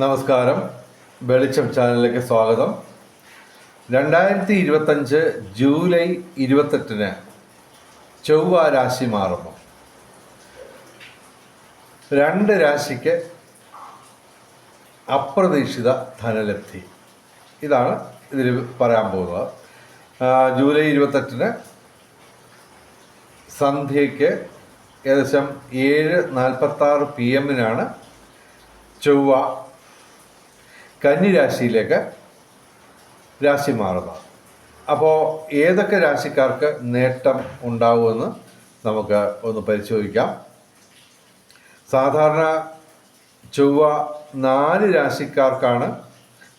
നമസ്കാരം. വെളിച്ചം ചാനലിലേക്ക് സ്വാഗതം. രണ്ടായിരത്തി ഇരുപത്തഞ്ച് ജൂലൈ ഇരുപത്തെട്ടിന് ചൊവ്വ രാശി മാറുന്നു. രണ്ട് രാശിക്ക് അപ്രതീക്ഷിത ധനലബ്ധി. ഇതാണ് ഇതിൽ പറയാൻ പോകുന്നത്. ജൂലൈ ഇരുപത്തെട്ടിന് സന്ധ്യയ്ക്ക് ഏകദേശം ഏഴ് നാൽപ്പത്താറ് പി എമ്മിനാണ് ചൊവ്വ കന്നിരാശിയിലേക്ക് രാശി മാറുന്നത് അപ്പോൾ ഏതൊക്കെ രാശിക്കാർക്ക് നേട്ടം ഉണ്ടാവുമെന്ന് നമുക്ക് ഒന്ന് പരിശോധിക്കാം. സാധാരണ ചൊവ്വ നാല് രാശിക്കാർക്കാണ്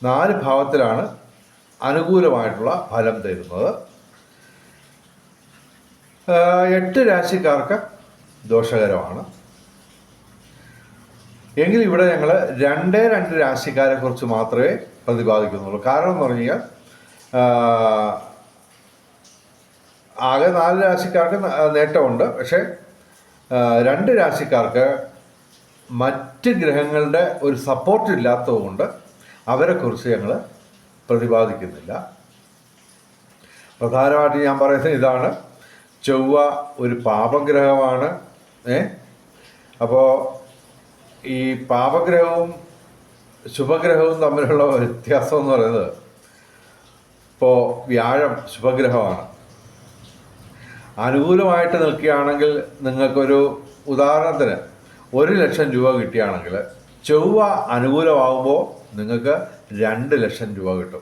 നാല് ഭാവത്തിലാണ് അനുകൂലമായിട്ടുള്ള ഫലം തരുന്നത്. എട്ട് രാശിക്കാർക്ക് ദോഷകരമാണ്. എങ്കിൽ ഇവിടെ ഞങ്ങൾ രണ്ടേ രണ്ട് രാശിക്കാരെ കുറിച്ച് മാത്രമേ പ്രതിപാദിക്കുന്നുള്ളൂ. കാരണം എന്ന് പറഞ്ഞു കഴിഞ്ഞാൽ ആകെ നാല് രാശിക്കാർക്ക് നേട്ടമുണ്ട്. പക്ഷേ രണ്ട് രാശിക്കാർക്ക് മറ്റ് ഗ്രഹങ്ങളുടെ ഒരു സപ്പോർട്ട് ഇല്ലാത്തതുകൊണ്ട് അവരെ അവരെക്കുറിച്ച് ഞങ്ങൾ പ്രതിപാദിക്കുന്നില്ല. പ്രധാനമായിട്ട് ഞാൻ പറയുന്നത് ഇതാണ്. ചൊവ്വ ഒരു പാപഗ്രഹമാണ്. ഏ? അപ്പോൾ ഈ പാപഗ്രഹവും ശുഭഗ്രഹവും തമ്മിലുള്ള വ്യത്യാസം എന്ന് പറയുന്നത് ഇപ്പോൾ വ്യാഴം ശുഭഗ്രഹമാണ്. അനുകൂലമായിട്ട് നിൽക്കുകയാണെങ്കിൽ നിങ്ങൾക്കൊരു ഉദാഹരണത്തിന് ഒരു ലക്ഷം രൂപ കിട്ടുകയാണെങ്കിൽ ചൊവ്വ അനുകൂലമാകുമ്പോൾ നിങ്ങൾക്ക് രണ്ട് ലക്ഷം രൂപ കിട്ടും.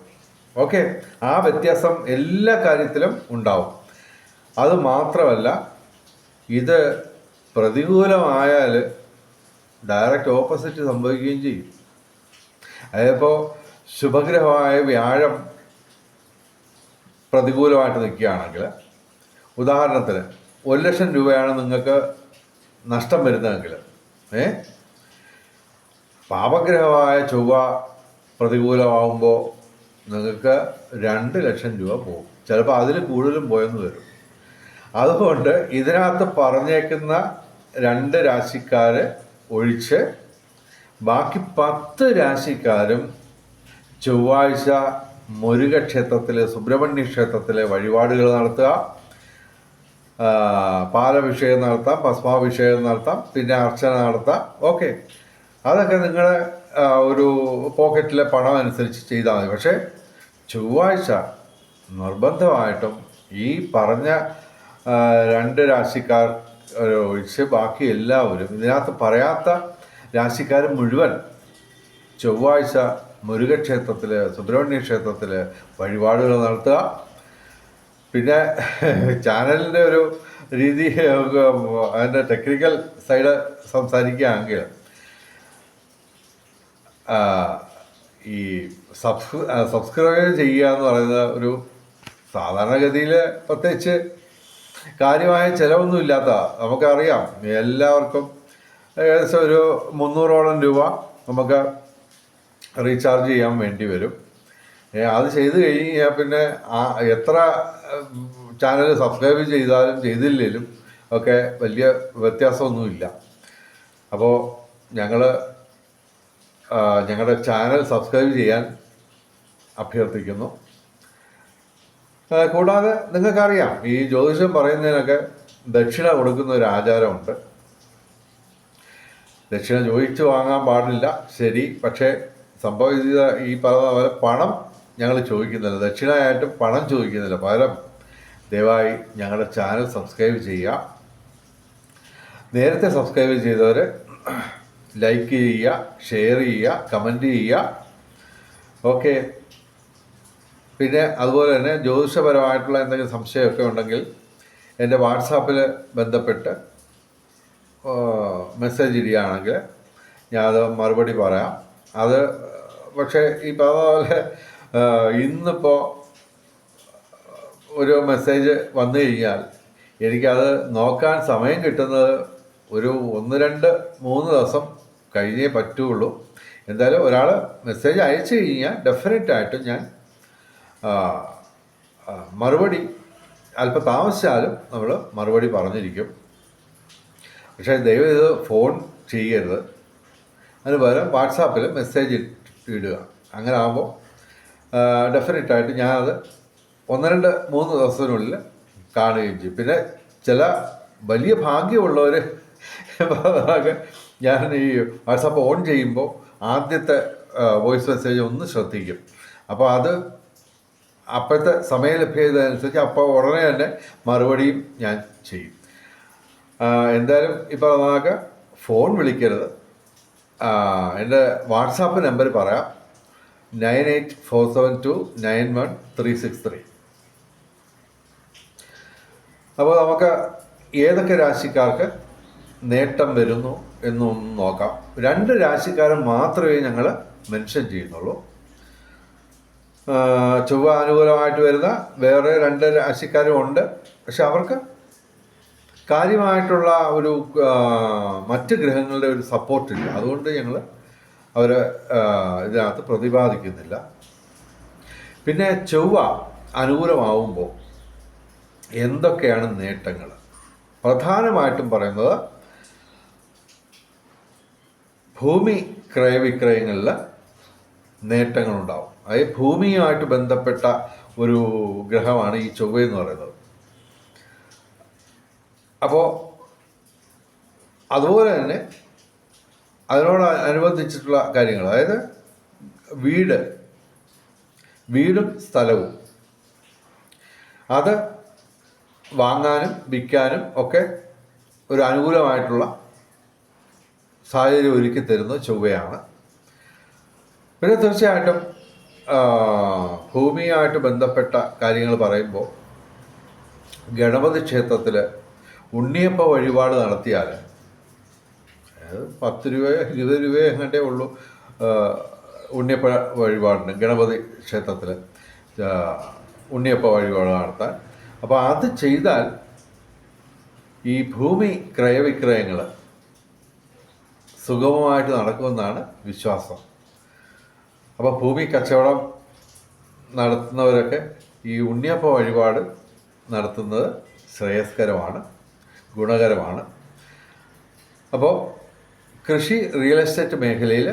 ഓക്കെ? ആ വ്യത്യാസം എല്ലാ കാര്യത്തിലും ഉണ്ടാവും. അത് മാത്രമല്ല ഇത് പ്രതികൂലമായാൽ ഡയറക്റ്റ് ഓപ്പോസിറ്റ് സംഭവിക്കുകയും ചെയ്യും. അതിപ്പോൾ ശുഭഗ്രഹമായ വ്യാഴം പ്രതികൂലമായിട്ട് നിൽക്കുകയാണെങ്കിൽ ഉദാഹരണത്തിന് ഒരു ലക്ഷം രൂപയാണ് നിങ്ങൾക്ക് നഷ്ടം വരുന്നതെങ്കിൽ ഏ? പാപഗ്രഹമായ ചൊവ്വ പ്രതികൂലമാകുമ്പോൾ നിങ്ങൾക്ക് രണ്ട് ലക്ഷം രൂപ പോകും. ചിലപ്പോൾ അതിൽ കൂടുതലും പോയെന്ന് വരും. അതുകൊണ്ട് ഇതിനകത്ത് പറഞ്ഞേക്കുന്ന രണ്ട് രാശിക്കാരെ ഒഴിച്ച് ബാക്കി പത്ത് രാശിക്കാരും ചൊവ്വാഴ്ച മുരുക ക്ഷേത്രത്തിലെ സുബ്രഹ്മണ്യ ക്ഷേത്രത്തിലെ വഴിപാടുകൾ നടത്തുക. പാലഭിഷേകം നടത്താം ഭസ്മാഭിഷേകം നടത്താം പിന്നെ അർച്ചന നടത്താം. ഓക്കെ. അതൊക്കെ നിങ്ങളുടെ ഒരു പോക്കറ്റിലെ പണം അനുസരിച്ച് ചെയ്താൽ മതി. പക്ഷേ ചൊവ്വാഴ്ച നിർബന്ധമായിട്ടും ഈ പറഞ്ഞ രണ്ട് രാശിക്കാർ ഒഴിച്ച് ബാക്കി എല്ലാവരും. ഇതിനകത്ത് പറയാത്ത രാശിക്കാർ മുഴുവൻ ചൊവ്വാഴ്ച മുരുകക്ഷേത്രത്തിൽ സുബ്രഹ്മണ്യ ക്ഷേത്രത്തിൽ വഴിപാടുകൾ നടത്തുക. പിന്നെ ചാനലിന്റെ ഒരു രീതി അതിന്റെ ടെക്നിക്കൽ സൈഡ് സംസാരിക്കുകയാണെങ്കിൽ ഈ സബ്സ് സബ്സ്ക്രൈബ് ചെയ്യുക എന്ന് പറയുന്നത് ഒരു സാധാരണഗതിയിൽ പ്രത്യേകിച്ച് കാര്യമായ ചിലവൊന്നും ഇല്ലാത്ത നമുക്കറിയാം എല്ലാവർക്കും ഏകദേശം ഒരു മുന്നൂറോളം രൂപ നമുക്ക് റീചാർജ് ചെയ്യാൻ വേണ്ടി വരും. അത് ചെയ്ത് കഴിഞ്ഞാൽ പിന്നെ എത്ര ചാനൽ സബ്സ്ക്രൈബ് ചെയ്താലും ചെയ്തില്ലെങ്കിലും ഒക്കെ വലിയ വ്യത്യാസമൊന്നുമില്ല. അപ്പോൾ ഞങ്ങൾ ഞങ്ങളുടെ ചാനൽ സബ്സ്ക്രൈബ് ചെയ്യാൻ അഭ്യർത്ഥിക്കുന്നു. കൂടാതെ നിങ്ങൾക്കറിയാം ഈ ജ്യോതിഷം പറയുന്നതിനൊക്കെ ദക്ഷിണ കൊടുക്കുന്ന ഒരു ആചാരമുണ്ട്. ദക്ഷിണ ചോദിച്ചു വാങ്ങാൻ പാടില്ല ശരി പക്ഷേ സംഭവിച്ച ഈ പറഞ്ഞ പോലെ പണം ഞങ്ങൾ ചോദിക്കുന്നില്ല. ദക്ഷിണയായിട്ട് പണം ചോദിക്കുന്നില്ല. പകരം ദയവായി ഞങ്ങളുടെ ചാനൽ സബ്സ്ക്രൈബ് ചെയ്യുക. നേരത്തെ സബ്സ്ക്രൈബ് ചെയ്തവർ ലൈക്ക് ചെയ്യുക ഷെയർ ചെയ്യുക കമന്റ് ചെയ്യുക. ഓക്കെ. പിന്നെ അതുപോലെ തന്നെ ജ്യോതിഷപരമായിട്ടുള്ള എന്തെങ്കിലും സംശയമൊക്കെ ഉണ്ടെങ്കിൽ എന്റെ വാട്സാപ്പിൽ ബന്ധപ്പെട്ട് മെസ്സേജ് ഇടുകയാണെങ്കിൽ ഞാനത് മറുപടി പറയാം. അത് പക്ഷേ ഈ പറഞ്ഞ പോലെ ആ, ഇന്നിപ്പോൾ ഒരു മെസ്സേജ് വന്നു കഴിഞ്ഞാൽ എനിക്കത് നോക്കാൻ സമയം കിട്ടുന്നത് ഒരു ഒന്ന് രണ്ട് മൂന്ന് ദിവസം കഴിഞ്ഞേ പറ്റുള്ളൂ. എന്തായാലും ഒരാൾ മെസ്സേജ് അയച്ചു കഴിഞ്ഞാൽ ഡെഫിനറ്റായിട്ടും ഞാൻ മറുപടി അല്പം താമസിച്ചാലും നമ്മൾ മറുപടി പറഞ്ഞിരിക്കും. പക്ഷേ ദയവ് ഇത് ഫോൺ ചെയ്യരുത്. അതിന് പകരം വാട്സാപ്പിൽ മെസ്സേജ് ഇടുക. അങ്ങനെ ആകുമ്പോൾ ഡെഫിനറ്റായിട്ട് ഞാനത് ഒന്ന് രണ്ട് മൂന്ന് ദിവസത്തിനുള്ളിൽ കാണുകയും ചെയ്യും. പിന്നെ ചില വലിയ ഭാഗ്യമുള്ളവർ ഞാൻ ഈ വാട്സാപ്പ് ഓൺ ചെയ്യുമ്പോൾ ആദ്യത്തെ വോയിസ് മെസ്സേജ് ഒന്ന് ശ്രദ്ധിക്കും. അപ്പോൾ അത് അപ്പോഴത്തെ സമയലഭ്യതനുസരിച്ച് അപ്പോൾ ഉടനെ തന്നെ മറുപടിയും ഞാൻ ചെയ്യും. എന്തായാലും ഇപ്പോൾ നമുക്ക് ഫോൺ വിളിക്കരുത്. എന്റെ വാട്സാപ്പ് നമ്പർ പറയാം. Nine eight four seven two nine one three six three. അപ്പോൾ നമുക്ക് ഏതൊക്കെ രാശിക്കാർക്ക് നേട്ടം വരുന്നു എന്നൊന്ന് നോക്കാം. രണ്ട് രാശിക്കാരൻ മാത്രമേ ഞങ്ങൾ മെൻഷൻ ചെയ്യുന്നുള്ളൂ. ചൊവ്വ അനുകൂലമായിട്ട് വരുന്ന വേറെ രണ്ട് രാശിക്കാരും ഉണ്ട്. പക്ഷെ അവർക്ക് കാര്യമായിട്ടുള്ള ഒരു മറ്റ് ഗ്രഹങ്ങളുടെ ഒരു സപ്പോർട്ടില്ല അതുകൊണ്ട് ഞങ്ങൾ അവർ ഇതിനകത്ത് പ്രതിപാദിക്കുന്നില്ല. പിന്നെ ചൊവ്വ അനുകൂലമാവുമ്പോൾ എന്തൊക്കെയാണ് നേട്ടങ്ങൾ പ്രധാനമായിട്ടും പറയുന്നത് ഭൂമി ക്രയവിക്രയങ്ങളിൽ നേട്ടങ്ങളുണ്ടാവും. അതായത് ഭൂമിയുമായിട്ട് ബന്ധപ്പെട്ട ഒരു ഗ്രഹമാണ് ഈ ചൊവ്വ എന്ന് പറയുന്നത്. അപ്പോൾ അതുപോലെ തന്നെ അതിനോട് അനുബന്ധിച്ചിട്ടുള്ള കാര്യങ്ങൾ അതായത് വീട് വീടും സ്ഥലവും. അത് വാങ്ങാനും വിൽക്കാനും ഒക്കെ ഒരു അനുകൂലമായിട്ടുള്ള സാഹചര്യം ഒരുക്കി തരുന്ന ചൊവ്വയാണ്. പിന്നെ തീർച്ചയായിട്ടും ആ, ഭൂമിയുമായിട്ട് ബന്ധപ്പെട്ട കാര്യങ്ങൾ പറയുമ്പോൾ ഗണപതി ക്ഷേത്രത്തിൽ ഉണ്ണിയപ്പ വഴിപാട് നടത്തിയാൽ പത്ത് രൂപയോ ഇരുപത് രൂപയോ എങ്ങാണ്ടേ ഉള്ളൂ ഉണ്ണിയപ്പ വഴിപാടിന് ഗണപതി ക്ഷേത്രത്തിൽ ഉണ്ണിയപ്പ വഴിപാട് നടത്താൻ. അപ്പോൾ അത് ചെയ്താൽ ഈ ഭൂമി ക്രയവിക്രയങ്ങൾ സുഗമമായിട്ട് നടക്കുമെന്നാണ് വിശ്വാസം. അപ്പോൾ ഭൂമി കച്ചവടം നടത്തുന്നവരൊക്കെ ഈ ഉണ്ണിയപ്പ വഴിപാട് നടത്തുന്നത് ശ്രേയസ്കരമാണ് ഗുണകരമാണ്. അപ്പോൾ കൃഷി റിയൽ എസ്റ്റേറ്റ് മേഖലയിൽ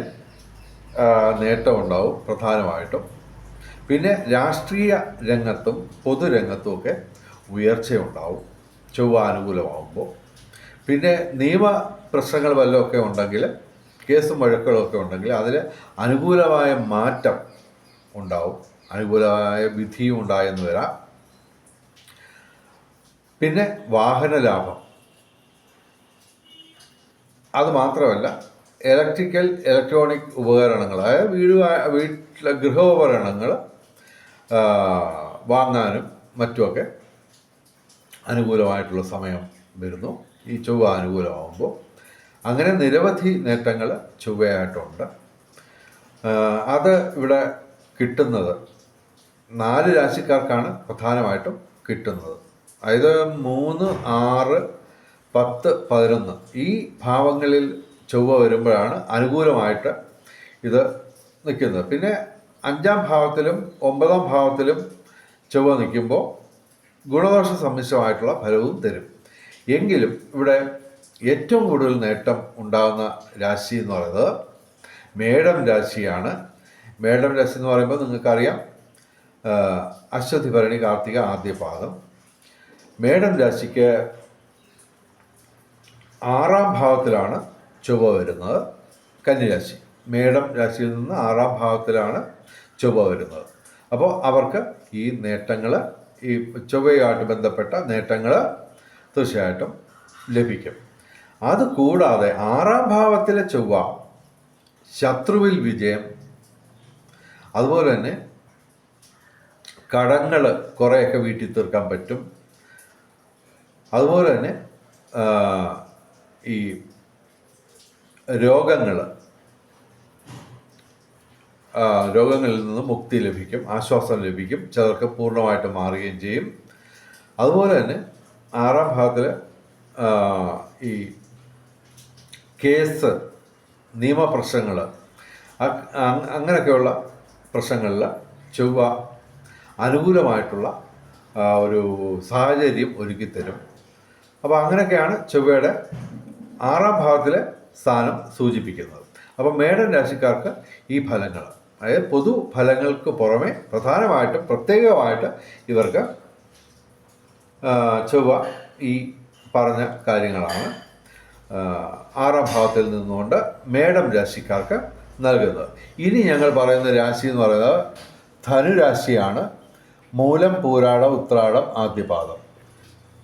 നേട്ടമുണ്ടാവും പ്രധാനമായിട്ടും. പിന്നെ രാഷ്ട്രീയ രംഗത്തും പൊതുരംഗത്തും ഒക്കെ ഉയർച്ചയുണ്ടാവും ചൊവ്വ അനുകൂലമാകുമ്പോൾ പിന്നെ നിയമ പ്രശ്നങ്ങൾ വല്ലതൊക്കെ ഉണ്ടെങ്കിൽ കേസും വഴക്കുകളും ഒക്കെ ഉണ്ടെങ്കിൽ അതിൽ അനുകൂലമായ മാറ്റം ഉണ്ടാവും. അനുകൂലമായ വിധിയും ഉണ്ടായെന്ന് വരാം. പിന്നെ വാഹന ലാഭം. അത് മാത്രമല്ല ഇലക്ട്രിക്കൽ ഇലക്ട്രോണിക് ഉപകരണങ്ങൾ അതായത് വീട് വീട്ടിലെ ഗൃഹോപകരണങ്ങൾ വാങ്ങാനും മറ്റുമൊക്കെ അനുകൂലമായിട്ടുള്ള സമയം വരുന്നു. ഈ ചൊവ്വ അനുകൂലമാകുമ്പോൾ അങ്ങനെ നിരവധി നേട്ടങ്ങൾ ചൊവ്വയായിട്ടുണ്ട്. അത് ഇവിടെ കിട്ടുന്നത് നാല് രാശിക്കാർക്കാണ് പ്രധാനമായിട്ടും കിട്ടുന്നത്. അതായത് മൂന്ന് ആറ് പത്ത് പതിനൊന്ന് ഈ ഭാവങ്ങളിൽ ചൊവ്വ വരുമ്പോഴാണ് അനുകൂലമായിട്ട് ഇത് നിൽക്കുന്നത്. പിന്നെ അഞ്ചാം ഭാവത്തിലും ഒമ്പതാം ഭാവത്തിലും ചൊവ്വ നിൽക്കുമ്പോൾ ഗുണദോഷ സമ്മിശ്രമായിട്ടുള്ള ഫലവും തരും. എങ്കിലും ഇവിടെ ഏറ്റവും കൂടുതൽ നേട്ടം ഉണ്ടാകുന്ന രാശി എന്ന് പറയുന്നത് മേടം രാശിയാണ്. മേടം രാശി എന്ന് പറയുമ്പോൾ നിങ്ങൾക്കറിയാം അശ്വതി ഭരണി കാർത്തിക ആദ്യ പാദം. മേടം രാശിക്ക് ആറാം ഭാവത്തിലാണ് ചൊവ്വ വരുന്നത് കന്നിരാശി മേടം രാശിയിൽ നിന്ന് ആറാം ഭാവത്തിലാണ് ചൊവ്വ വരുന്നത്. അപ്പോൾ അവർക്ക് ഈ നേട്ടങ്ങൾ ഈ ചൊവ്വയുമായിട്ട് ബന്ധപ്പെട്ട നേട്ടങ്ങൾ തീർച്ചയായിട്ടും ലഭിക്കും. അത് കൂടാതെ ആറാം ഭാവത്തിലെ ചൊവ്വ ശത്രുവിൽ വിജയം. അതുപോലെ തന്നെ കടങ്ങൾ കുറേയൊക്കെ വീട്ടിൽ തീർക്കാൻ പറ്റും. അതുപോലെ തന്നെ ഈ രോഗങ്ങൾ രോഗങ്ങളിൽ നിന്ന് മുക്തി ലഭിക്കും ആശ്വാസം ലഭിക്കും ചിലർക്ക് പൂർണമായിട്ട് മാറുകയും ചെയ്യും. അതുപോലെ തന്നെ ആറാം ഭാഗത്തിൽ ഈ കേസ് നിയമപ്രശ്നങ്ങൾ അങ്ങനെയൊക്കെയുള്ള പ്രശ്നങ്ങളിൽ ചൊവ്വ അനുകൂലമായിട്ടുള്ള ഒരു സാഹചര്യം ഒരുക്കിത്തരും അപ്പോൾ അങ്ങനെയൊക്കെയാണ് ചൊവ്വയുടെ ആറാം ഭാവത്തിലെ സ്ഥാനം സൂചിപ്പിക്കുന്നത്. അപ്പം മേടൻ രാശിക്കാർക്ക് ഈ ഫലങ്ങൾ അതായത് പൊതു ഫലങ്ങൾക്ക് പുറമെ പ്രധാനമായിട്ടും പ്രത്യേകമായിട്ട് ഇവർക്ക് ചൊവ്വ ഈ പറഞ്ഞ കാര്യങ്ങളാണ്. ആറാം ഭാവത്തിൽ നിന്നുകൊണ്ട് മേടം രാശിക്കാർക്ക് നൽകുന്നത്. ഇനി ഞങ്ങൾ പറയുന്ന രാശി എന്ന് പറയുന്നത് ധനുരാശിയാണ്. മൂലം പൂരാടം ഉത്രാടം ആദ്യപാദം.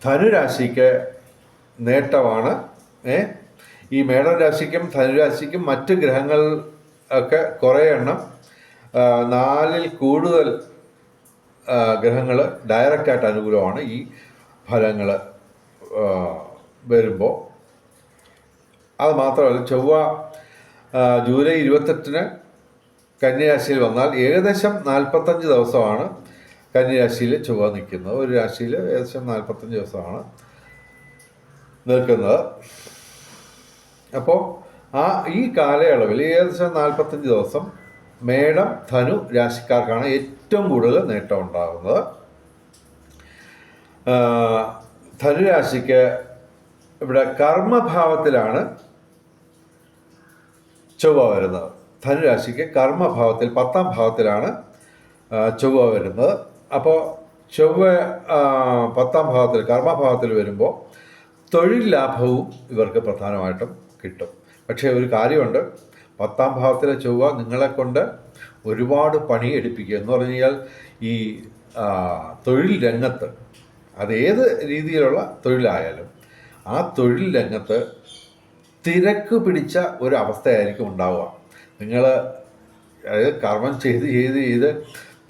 ധനുരാശിക്ക് നേട്ടമാണ് ഏ? ഈ മേടം രാശിക്കും ധനുരാശിക്കും മറ്റ് ഗ്രഹങ്ങൾ ഒക്കെ കുറേ എണ്ണം. നാലിൽ കൂടുതൽ ഗ്രഹങ്ങൾ ഡയറക്റ്റായിട്ട് അനുകൂലമാണ് ഈ ഫലങ്ങൾ വരുമ്പോൾ അത് മാത്രമല്ല ചൊവ്വ ജൂലൈ ഇരുപത്തെട്ടിന് കന്യരാശിയിൽ വന്നാൽ ഏകദേശം നാൽപ്പത്തഞ്ച് ദിവസമാണ് കന്യരാശിയിൽ ചൊവ്വ നിൽക്കുന്നത്. ഒരു രാശിയിൽ ഏകദേശം നാൽപ്പത്തഞ്ച് ദിവസമാണ് നിൽക്കുന്നത്. അപ്പോൾ ആ ഈ കാലയളവിൽ ഏകദേശം നാൽപ്പത്തഞ്ച് ദിവസം മേടം ധനു രാശിക്കാർക്കാണ് ഏറ്റവും കൂടുതൽ നേട്ടം ഉണ്ടാകുന്നത്. ധനുരാശിക്ക് ഇവിടെ കർമ്മഭാവത്തിലാണ് ചൊവ്വ വരുന്നത്. ധനുരാശിക്ക് കർമ്മഭാവത്തിൽ പത്താം ഭാവത്തിലാണ് ചൊവ്വ വരുന്നത്. അപ്പോൾ ചൊവ്വ പത്താം ഭാവത്തിൽ കർമ്മഭാവത്തിൽ വരുമ്പോൾ തൊഴിൽ ലാഭവും ഇവർക്ക് പ്രധാനമായിട്ടും കിട്ടും. പക്ഷേ ഒരു കാര്യമുണ്ട്. പത്താം ഭാവത്തിലെ ചൊവ്വ നിങ്ങളെ കൊണ്ട് ഒരുപാട് പണി എടുപ്പിക്കുക എന്ന് പറഞ്ഞു കഴിഞ്ഞാൽ ഈ തൊഴിൽ രംഗത്ത് അതേത് രീതിയിലുള്ള തൊഴിലായാലും ആ തൊഴിൽ രംഗത്ത് തിരക്ക് പിടിച്ച ഒരു അവസ്ഥയായിരിക്കും ഉണ്ടാവുക. നിങ്ങൾ അതായത് കർമ്മം ചെയ്ത് ചെയ്ത് ചെയ്ത്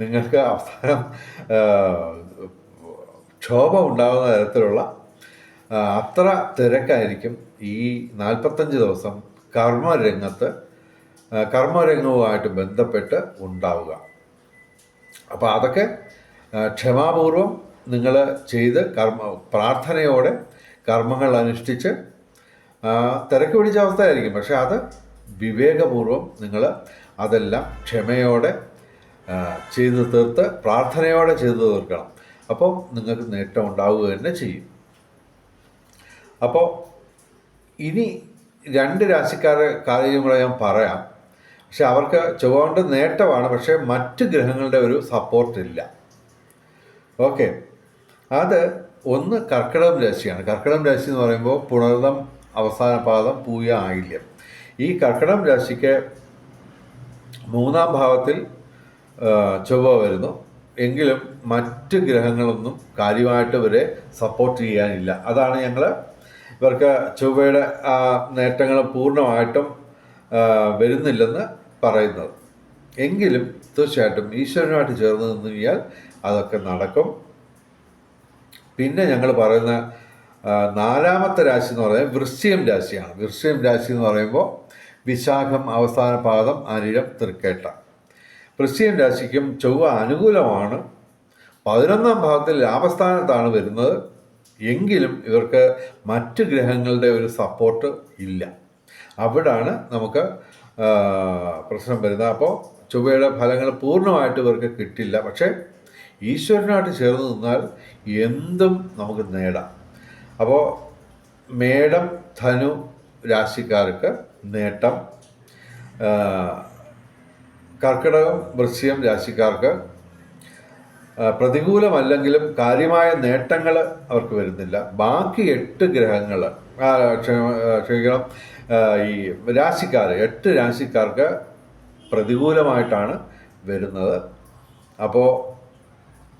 നിങ്ങൾക്ക് അവസാനം ക്ഷോഭം ഉണ്ടാകുന്ന തരത്തിലുള്ള അത്ര തിരക്കായിരിക്കും ഈ നാൽപ്പത്തഞ്ച് ദിവസം കർമ്മരംഗത്ത് കർമ്മരംഗവുമായിട്ട് ബന്ധപ്പെട്ട് ഉണ്ടാവുക. അപ്പോൾ അതൊക്കെ ക്ഷമാപൂർവം നിങ്ങൾ ചെയ്ത് കർമ്മ പ്രാർത്ഥനയോടെ കർമ്മങ്ങൾ അനുഷ്ഠിച്ച് തിരക്ക് പിടിച്ച അവസ്ഥയായിരിക്കും. പക്ഷെ അത് വിവേകപൂർവം നിങ്ങൾ അതെല്ലാം ക്ഷമയോടെ ചെയ്തു തീർത്ത് പ്രാർത്ഥനയോടെ ചെയ്തു തീർക്കണം. അപ്പോൾ നിങ്ങൾക്ക് നേട്ടം ഉണ്ടാവുക തന്നെ ചെയ്യും. അപ്പോൾ ഇനി രണ്ട് രാശിക്കാരെ കാര്യം കൂടെ ഞാൻ പറയാം. പക്ഷെ അവർക്ക് ചൊവ്വ നേട്ടമാണ്. പക്ഷേ മറ്റ് ഗ്രഹങ്ങളുടെ ഒരു സപ്പോർട്ട് ഇല്ല. ഓക്കെ. അത് ഒന്ന് കർക്കിടകം രാശിയാണ്. കർക്കിടകം രാശി എന്ന് പറയുമ്പോൾ പുണർദം അവസാന പാദം പൂയ ആയില്യം ഈ കർക്കിടം രാശിക്ക് മൂന്നാം ഭാവത്തിൽ ചൊവ്വ വരുന്നു. എങ്കിലും മറ്റ് ഗ്രഹങ്ങളൊന്നും കാര്യമായിട്ട് ഇവരെ സപ്പോർട്ട് ചെയ്യാനില്ല. അതാണ് ഞങ്ങൾ ഇവർക്ക് ചൊവ്വയുടെ ആ നേട്ടങ്ങൾ പൂർണമായിട്ടും വരുന്നില്ലെന്ന് പറയുന്നത്. എങ്കിലും തീർച്ചയായിട്ടും ഈശ്വരനുമായിട്ട് ചേർന്ന് നിന്ന് കഴിഞ്ഞാൽ അതൊക്കെ നടക്കും. പിന്നെ ഞങ്ങൾ പറയുന്ന നാലാമത്തെ രാശി എന്ന് പറയുന്നത് വൃശ്ചികം രാശിയാണ്. വൃശ്ചികം രാശി എന്ന് പറയുമ്പോൾ വിശാഖം അവസാന പാദം അനിഴം തൃക്കേട്ട. വൃശ്ചികം രാശിക്കും ചൊവ്വ അനുകൂലമാണ്. പതിനൊന്നാം ഭാഗത്തിൽ ലാഭസ്ഥാനത്താണ് വരുന്നത്. എങ്കിലും ഇവർക്ക് മറ്റ് ഗ്രഹങ്ങളുടെ ഒരു സപ്പോർട്ട് ഇല്ല. അവിടാണ് നമുക്ക് പ്രശ്നം വരുന്നത്. അപ്പോൾ ചൊവ്വയുടെ ഫലങ്ങൾ പൂർണമായിട്ട് ഇവർക്ക് കിട്ടില്ല. പക്ഷേ ഈശ്വരനായിട്ട് ചേർന്ന് നിന്നാൽ എന്തും നമുക്ക് നേടാം. അപ്പോൾ മേടം ധനു രാശിക്കാർക്ക് നേട്ടം കർക്കിടകം വൃശ്യം രാശിക്കാർക്ക് പ്രതികൂലമല്ലെങ്കിലും കാര്യമായ നേട്ടങ്ങൾ അവർക്ക് വരുന്നില്ല. ബാക്കി എട്ട് ഗ്രഹങ്ങൾ ക്ഷമിക്കണം ഈ രാശിക്കാർ എട്ട് രാശിക്കാർക്ക് പ്രതികൂലമായിട്ടാണ് വരുന്നത്. അപ്പോൾ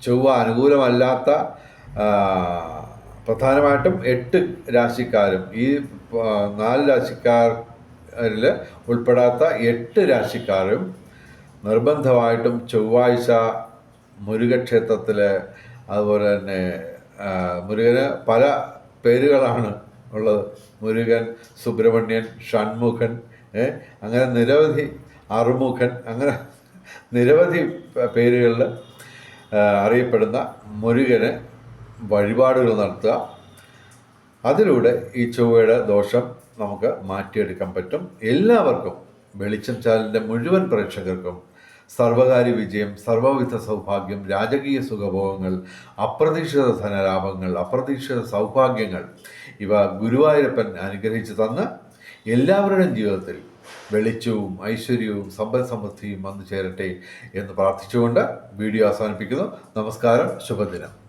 ചൊവ്വ അനുകൂലമല്ലാത്ത പ്രധാനമായിട്ടും എട്ട് രാശിക്കാരും ഈ നാല് രാശിക്കാരിൽ ഉൾപ്പെടാത്ത എട്ട് രാശിക്കാരും നിർബന്ധമായിട്ടും ചൊവ്വാഴ്ച മുരുകക്ഷേത്രത്തിൽ അതുപോലെ തന്നെ മുരുകന് പല പേരുകളാണ് ഉള്ളത്. മുരുകൻ സുബ്രഹ്മണ്യൻ ഷൺമുഖൻ അങ്ങനെ നിരവധി അറുമുഖൻ അങ്ങനെ നിരവധി പേരുകളിൽ അറിയപ്പെടുന്ന മുരുകന് വഴിപാടുകൾ നടത്തുക. അതിലൂടെ ഈ ചൊവ്വയുടെ ദോഷം നമുക്ക് മാറ്റിയെടുക്കാൻ പറ്റും. എല്ലാവർക്കും വെളിച്ചം ചാനലിന്റെ മുഴുവൻ പ്രേക്ഷകർക്കും സർവകാര്യ വിജയം സർവവിധ സൗഭാഗ്യം രാജകീയ സുഖഭോഗങ്ങൾ അപ്രതീക്ഷിത ധനലാഭങ്ങൾ അപ്രതീക്ഷിത സൗഭാഗ്യങ്ങൾ ഇവ ഗുരുവായൂരപ്പൻ അനുഗ്രഹിച്ചു തന്ന് എല്ലാവരുടെയും ജീവിതത്തിൽ വെളിച്ചവും ഐശ്വര്യവും സമ്പൽ സമൃദ്ധിയും വന്നു ചേരട്ടെ എന്ന് പ്രാർത്ഥിച്ചുകൊണ്ട് വീഡിയോ അവസാനിപ്പിക്കുന്നു. നമസ്കാരം. ശുഭദിനം.